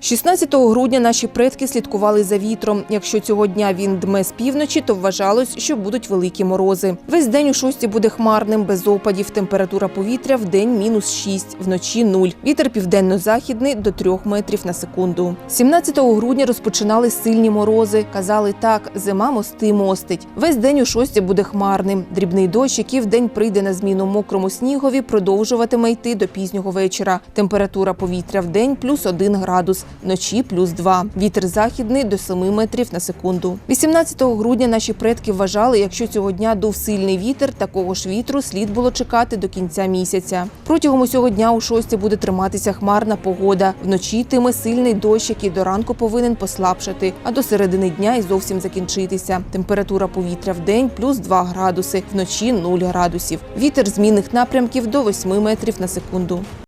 16 грудня наші предки слідкували за вітром. Якщо цього дня він дме з півночі, то вважалось, що будуть великі морози. Весь день у шості буде хмарним, без опадів. Температура повітря в день мінус 6, вночі 0. Вітер південно-західний до 3 метрів на секунду. 17 грудня розпочинали сильні морози. Казали так, зима мости мостить. Весь день у шості буде хмарним. Дрібний дощ, який вдень прийде на зміну мокрому снігові, продовжуватиме йти до пізнього вечора. Температура повітря в день плюс 1 градус, вночі плюс 2. Вітер західний до 7 метрів на секунду. 18 грудня наші предки вважали, якщо цього дня дув сильний вітер, такого ж вітру слід було чекати до кінця місяця. Протягом усього дня у шості буде триматися хмарна погода. Вночі йтиме сильний дощ, який до ранку повинен послабшати, а до середини дня і зовсім закінчитися. Температура повітря в день плюс 2 градуси, вночі 0 градусів. Вітер змінних напрямків до 8 метрів на секунду.